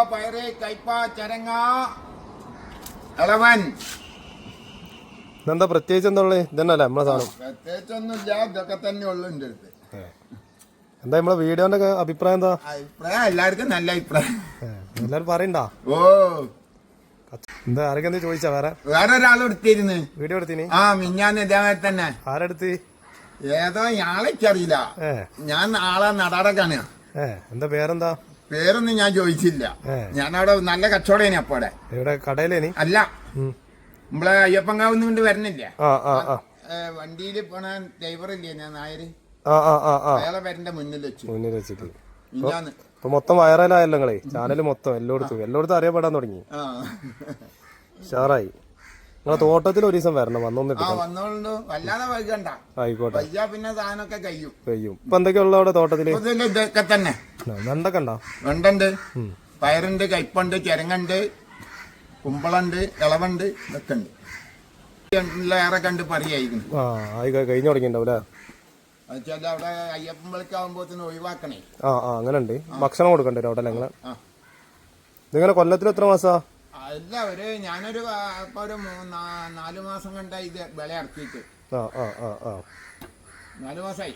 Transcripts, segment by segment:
പയറ് കയ്പ ചരങ്ങ. ഇളവൻ. എന്താ പ്രത്യേകിച്ച് എന്താ ഉള്ളത് ഇതന്നല്ലേ നമ്മളെ സാധനം. പ്രത്യേകിച്ചൊന്നുമില്ല ഇതൊക്കെ തന്നെ ഉള്ളു എന്റെ അടുത്ത്. എന്താ നമ്മളെ വീഡിയോന്റെ ഒക്കെ അഭിപ്രായം എന്താ? അഭിപ്രായം എല്ലാവർക്കും നല്ല അഭിപ്രായം. എല്ലാരും പറയണ്ടാ? ഓ. എന്താ ആരൊക്കെ എന്താ ചോദിച്ചാ വേറെ? വേറെ ഒരാൾ എടുത്തിരുന്നു. വീഡിയോ എടുത്തിന്? ആ മിഞ്ഞാന്ന് ഇതേമാതിരി തന്നെ. ആരെടുത്ത്? ഏതോ ഞാളേക്കറിയില്ല ഞാൻ ആളെ നടാടക്കാണ് ഏ എന്താ പേരെന്താ? പേരൊന്നും ഞാൻ ചോദിച്ചില്ല. ഞാൻ ഞാനവിടെ നല്ല കച്ചവടേനെ അപ്പോടെ ഇവിടെ കടയിലേനി? അല്ല. നമ്മളെ അയ്യപ്പങ്കാവ് കൊണ്ട് വരണില്ല. വണ്ടിയിൽ പോണ ഡ്രൈവറില്ലേ ഞാൻ നായര്? അയാളെ പേരന്റെ മുന്നിൽ വെച്ചു മുന്നിൽ വെച്ചിട്ട്. ഇപ്പൊ മൊത്തം വൈറലായല്ലോ നിങ്ങളെ. ചാനൽ മൊത്തം എല്ലായിടത്തും. എല്ലായിടത്തും അറിയപ്പെടാൻ തുടങ്ങി. ഷാറായി നിങ്ങളെ തോട്ടത്തിൽ ഒരു ദിവസം വരണം. വന്നൊന്നിട്ട് ആയിക്കോട്ടെ. പിന്നെ സാധനമൊക്കെ കഴിയും. കഴിയും. ഇപ്പൊ എന്തൊക്കെയുള്ള അവിടെ തോട്ടത്തിൽ? ഇതൊക്കെ തന്നെ. വെണ്ടൊക്കെ ഉണ്ടോ? വെണ്ടുണ്ട്. പയറുണ്ട് കയ്പുണ്ട് ചിരങ്ങുണ്ട് കുമ്പളണ്ട് ഇളവുണ്ട് ഇതൊക്കെ ഉണ്ട്. ഏറെ കണ്ട് പറയായിരുന്നു ആ ആയി കഴി- കഴിഞ്ഞു തുടങ്ങിണ്ടാവൂലേ വെച്ചാൽ അവിടെ അയ്യപ്പൻ വിളിക്കാവുമ്പോത്തിന് ഒഴിവാക്കണേ. ആ ആ അങ്ങനെ ഉണ്ട് ഭക്ഷണം കൊടുക്കണ്ടേ അവിടെ നിങ്ങളെ നിങ്ങളെ കൊല്ലത്തിൽ എത്ര മാസാ? അല്ല ഒരു ഞാനൊരു ഇപ്പൊ ഒരു നാല് മാസം കണ്ട ഇത് വിള ഇറക്കിയിട്ട്. ആ ആ ആ ആ. നാല് മാസമായി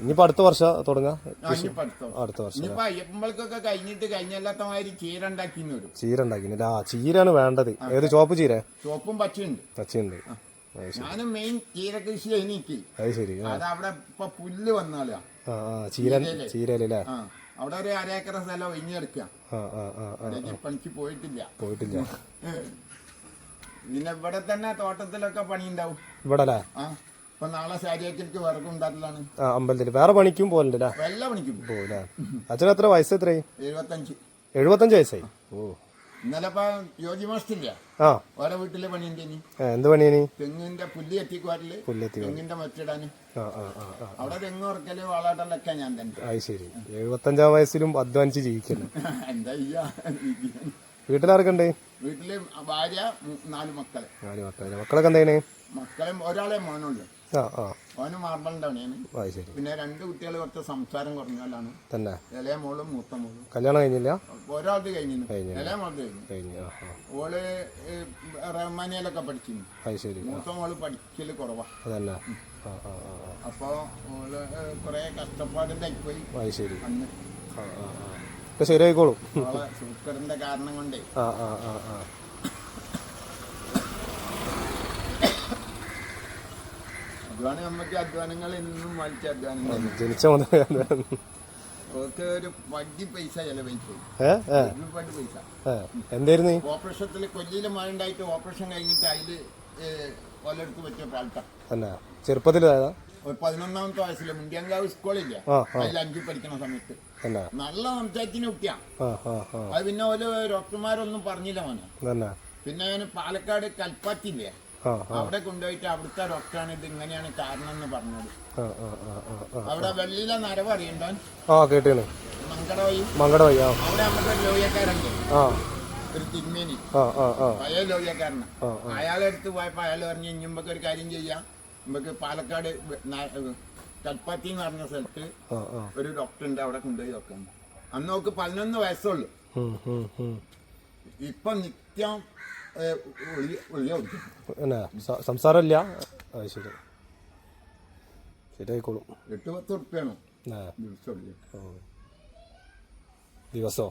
ഇനിയിപ്പോ അടുത്ത വർഷം തുടങ്ങാ? ആ, അടുത്ത വർഷം. അയ്യപ്പമ്പൾക്കൊക്കെ കഴിഞ്ഞിട്ട് കഴിഞ്ഞല്ലാത്ത മാതിരി ചീര ഉണ്ടാക്കിന്ന് വരും. ചീര ഉണ്ടാക്കില്ല ആ ചീരയാണ് വേണ്ടത്. ഏത് ചോപ്പ് ചീര? ചോപ്പും പച്ചയുണ്ട്. പച്ചയുണ്ട്. ഞാനും മെയിൻ ചീര കൃഷി എനിക്ക്. അത് ശരി ആ. അത് അവിടെ ഇപ്പൊ പുല്ല് വന്നാലാ ആ ആ ചീര ചീരയിലല്ലേ ആ. അവിടെ ഒരു അരേക്കറ സ്ഥലം ഒഴിഞ്ഞെടുക്കുക ആ ആ ആ ആ പണിക്ക് പോയിട്ടില്ല. പോയിട്ടില്ല. പിന്നെ ഇവിടെ തന്നെ തോട്ടത്തിലൊക്കെ പണി ഉണ്ടാവും ഇവിടെ ഇപ്പൊ നാളെ ഉണ്ടാക്കലാണ്. ആ അമ്പലത്തിൽ വേറെ പണിക്കും പോകലുണ്ടല്ലേ? എല്ലാ പണിക്കും. പോകും പോകൂലേ അച്ഛൻ എത്ര വയസ്സ് എത്രയായി? എഴുപത്തഞ്ച്. എഴുപത്തഞ്ച് വയസ്സായി. ഓ. ഇന്നലെ ഇപ്പൊ യോജി മാസത്തില്ല. ആ. ഓരോ വീട്ടിലെ ഇനി. എന്ത് പണിയാനി തെങ്ങിന്റെ പുല്ല് എത്തിക്കുവാറിൽ പുല്ലെത്തി തെങ്ങിന്റെ മറ്റിടാന് ആ ആ ആ ആ. അവിടെ തെങ്ങ് ഉറക്കൽ വളാട്ടലൊക്കെ ഞാൻ തന്നെ. അത് ശരി. എഴുപത്തഞ്ചാം വയസ്സിലും അധ്വാനിച്ച് ജീവിക്കുന്നു. എന്താ ചെയ്യാ? വീട്ടിൽ ഭാര്യ മൂ- നാല് മക്കൾ. നാല് മക്കളെ. മക്കളൊക്കെ എന്താണ് മക്കളെ ഒരാളെ മോനുള്ളു ഓന് മാർബിളിന്റെ പണിയാണ്. പിന്നെ രണ്ട് കുട്ടികൾ കുറച്ച് സംസാരം കുറഞ്ഞാലാണ് തന്നെ. ഇളയ മോളും മൂത്ത മോളും. കല്യാണം കഴിഞ്ഞില്ല? ഒരാളത് കഴിഞ്ഞു. ഇളയ മോളത് കഴിഞ്ഞു. ഓൾ റഹ്മാനിയിലൊക്കെ പഠിച്ചിരുന്നു. മൂത്ത മോൾ പഠിക്കൽ കുറവാ. ആ. അപ്പൊ ഓൾ കൊറേ കഷ്ടപ്പാടുണ്ടായിപ്പോയി ശരി അന്ന്. ശരിയായിക്കോളും. ഓളെ കാരണം കൊണ്ടേ. ആ ആ ആ ആ. അധ്വാന നമുക്ക് അധ്വാനങ്ങൾ എന്നും വലിച്ച അധ്വാനങ്ങൾ. ജനിച്ച മുതൽ ഓർക്ക് ഒരു വണ്ടി പൈസ ചെലവഴിച്ചു. ഒരുപാട് എന്തായിരുന്നു? ഓപ്പറേഷത്തിൽ കൊല്ലിയിലെ മഴ ഉണ്ടായിട്ട് ഓപ്പറേഷൻ കഴിഞ്ഞിട്ട് അതിൽ ഓലെടുത്ത് പറ്റിയ പ്രാൾട്ട ഒരു പതിനൊന്നാമത്തെ വയസ്സിൽ മുണ്ടിയങ്കാവ് സ്കൂളില്ല? അതിൽ അഞ്ചിൽ പഠിക്കുന്ന സമയത്ത്. നല്ല സംസാരത്തിന് കുട്ടിയാ. അത് പിന്നെ ഓൽ ഡോക്ടർമാരൊന്നും പറഞ്ഞില്ല മോനെ. പിന്നെ ഞാൻ പാലക്കാട് കൽപ്പാത്തില്ലേ അവിടെ കൊണ്ടുപോയിട്ട് അവിടുത്തെ ഡോക്ടറാണ് ഇത് ഇങ്ങനെയാണ് കാരണം എന്ന് പറഞ്ഞത് അവിടെ വെള്ളിയിലെ നരവ് അറിയണ്ടോ ആ കേട്ടാണ് അവിടെ അവിടെ നമുക്ക് ഒരു തിന്മേനി. പഴയ ലോഹിയക്കാരനാണ് അയാളെ അടുത്ത് പോയപ്പോ അയാൾ പറഞ്ഞു ഇനി ഒരു കാര്യം ചെയ്യാം. നമുക്ക് പാലക്കാട് കൽപ്പാത്തി എന്ന് പറഞ്ഞ സ്ഥലത്ത് ഒരു ഡോക്ടർ ഉണ്ട് അവിടെ കൊണ്ടുപോയി നോക്കാം അന്ന് നോക്ക് പതിനൊന്ന് വയസ്സുള്ളൂ. ഇപ്പൊ നിത്യം സ- സംസാരമില്ല. അത് ശരി. ശരിയായിക്കോളും. എട്ട് പത്ത് ഉറുപ്പ്യാണ് ദിവസം?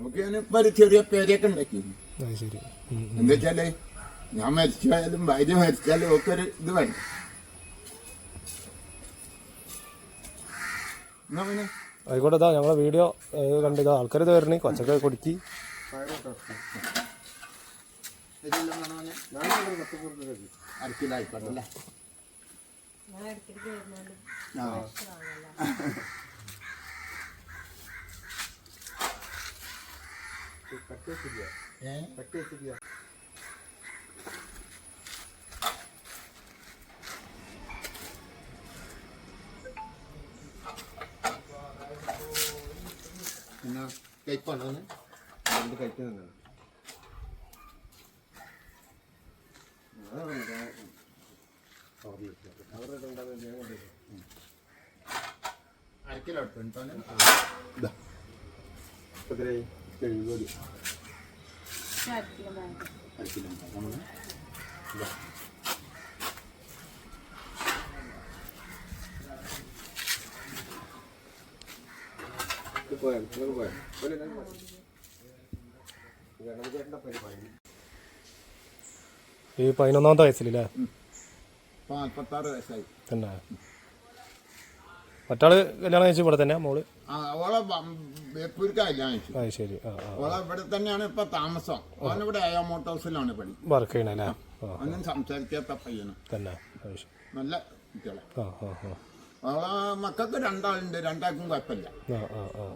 നമുക്ക് ഒരു ചെറിയ പേരൊക്കെ ഉണ്ടാക്കി. അത് ശരി. എന്താ വെച്ചാൽ ഞാൻ മരിച്ചാലും ഭാര്യ മരിച്ചാലും ഒക്കെ ഒരു ഇത് വേണ്ട എന്നാ പിന്നെ? ആയിക്കോട്ടെ ഇതാ ഞങ്ങളെ വീഡിയോ കണ്ട് ഇതാ ആൾക്കാർ ഇത് വരണേ. കൊച്ചൊക്കെ കൊടുക്കി. അല്ലേ ആ. കയ്പാണോ രണ്ട് കഴിക്കുന്നുണ്ട് തന്നെയാണ് കിലോ എടുത്തു ഇതാ ഈ പതിനൊന്നാമത്തെ വയസ്സിലല്ലേ? നാൽപ്പത്താറ് വയസ്സായി. തന്നെ. മറ്റാൾ കല്യാണം കഴിച്ചു ഇവിടെ തന്നെ മോൾ? കല്യാണം കഴിച്ചു അത് ശരി. ആ ഇവിടെ തന്നെയാണ് ഇപ്പൊ താമസം. ഓനിവിടെ അയോ മോട്ടോഴ്സിലാണ് പണി. വർക്ക് ചെയ്യണല്ലേ? ആ ഒന്നും സംസാരിക്കാത്ത പയ്യനും. തന്നെ. അത് ശരി. നല്ല കുട്ടികളെ. ആ ആ ആ. ഓളെ മക്കൾക്ക് രണ്ടാളുണ്ട് രണ്ടാൾക്കും കുഴപ്പമില്ല.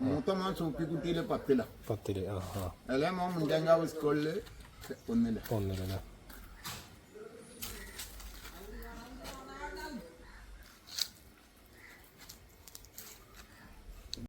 മൂത്ത മോൻ സൂപ്പിക്കുട്ടിയിൽ പത്തില. പത്തിൽ ഇളയ മോൻ മുണ്ടേങ്കാവ് സ്കൂളിൽ ഒന്നില്ല ഒന്നില്ലല്ലേ